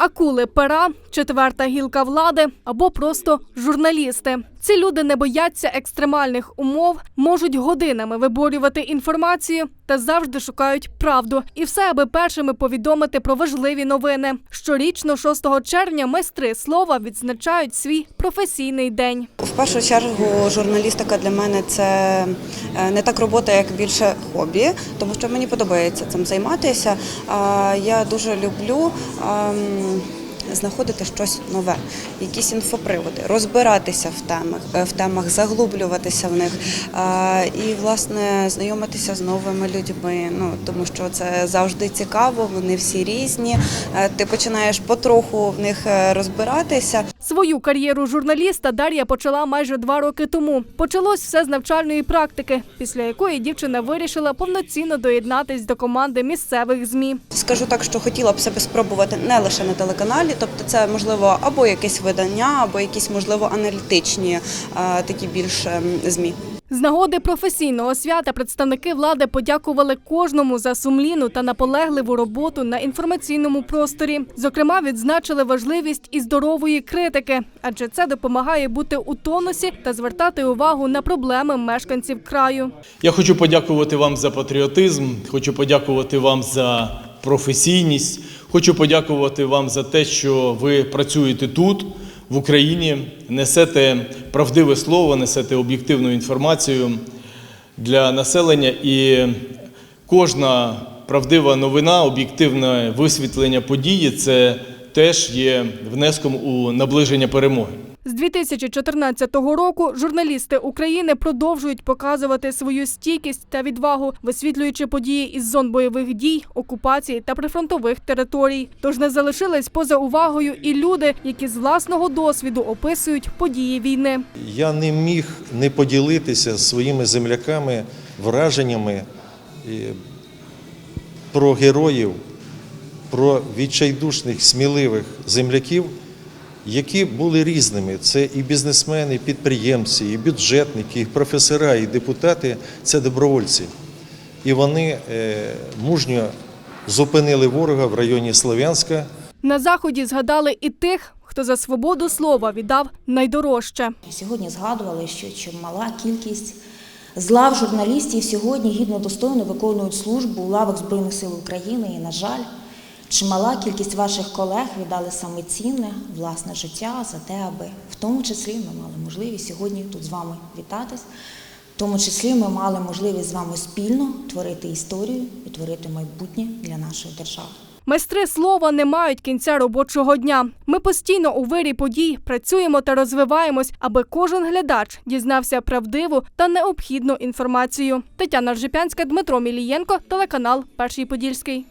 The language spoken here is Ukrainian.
акули пера, четверта гілка влади або просто журналісти. Ці люди не бояться екстремальних умов, можуть годинами виборювати інформацію та завжди шукають правду. І все, аби першими повідомити про важливі новини. Щорічно, 6 червня, майстри слова відзначають свій професійний день. В першу чергу журналістика для мене це е, не так робота, як більше хобі, тому що мені подобається цим займатися. Я дуже люблю. Знаходити щось нове, якісь інфоприводи, розбиратися в темах, е, в темах, заглублюватися в них і власне знайомитися з новими людьми. Ну тому що це завжди цікаво. Вони всі різні. Е, Ти починаєш потроху в них е, розбиратися. Свою кар'єру журналіста Дар'я почала майже два роки тому. Почалось все з навчальної практики, після якої дівчина вирішила повноцінно доєднатись до команди місцевих змі. Скажу так, що хотіла б себе спробувати не лише на телеканалі, тобто це можливо або якесь видання, або якісь можливо аналітичні такі більш ем, змі. З нагоди професійного свята представники влади подякували кожному за сумлінну та наполегливу роботу на інформаційному просторі. Зокрема, відзначили важливість і здорової критики, адже це допомагає бути у тонусі та звертати увагу на проблеми мешканців краю. Я хочу подякувати вам за патріотизм, хочу подякувати вам за професійність, хочу подякувати вам за те, що ви працюєте тут, в Україні, несете правдиве слово, несете об'єктивну інформацію для населення. І кожна правдива новина, об'єктивне висвітлення події це теж є внеском у наближення перемоги. З 2014 року журналісти України продовжують показувати свою стійкість та відвагу, висвітлюючи події із зон бойових дій, окупації та прифронтових територій. Тож не залишились поза увагою і люди, які з власного досвіду описують події війни. Я не міг не поділитися своїми земляками враженнями е, про героїв, про відчайдушних, сміливих земляків, які були різними. Це і бізнесмени, і підприємці, і бюджетники, і професора, і депутати це добровольці. І вони е, мужньо зупинили ворога в районі Слов'янська. На заході згадали і тих, хто за свободу слова віддав найдорожче. Сьогодні згадували, що чимала кількість з лав журналістів сьогодні гідно достойно виконують службу у лавах Збройних сил України. І, на жаль, чимала кількість ваших колег віддали саме цінне власне життя за те, аби в тому числі ми мали можливість сьогодні тут з вами вітатись. В тому числі ми мали можливість з вами спільно творити історію і творити майбутнє для нашої держави. Майстри слова не мають кінця робочого дня. Ми постійно у вирі подій працюємо та розвиваємось, аби кожен глядач дізнався правдиву та необхідну інформацію. Тетяна Ржипянська, Дмитро Мілієнко, телеканал Перший Подільський.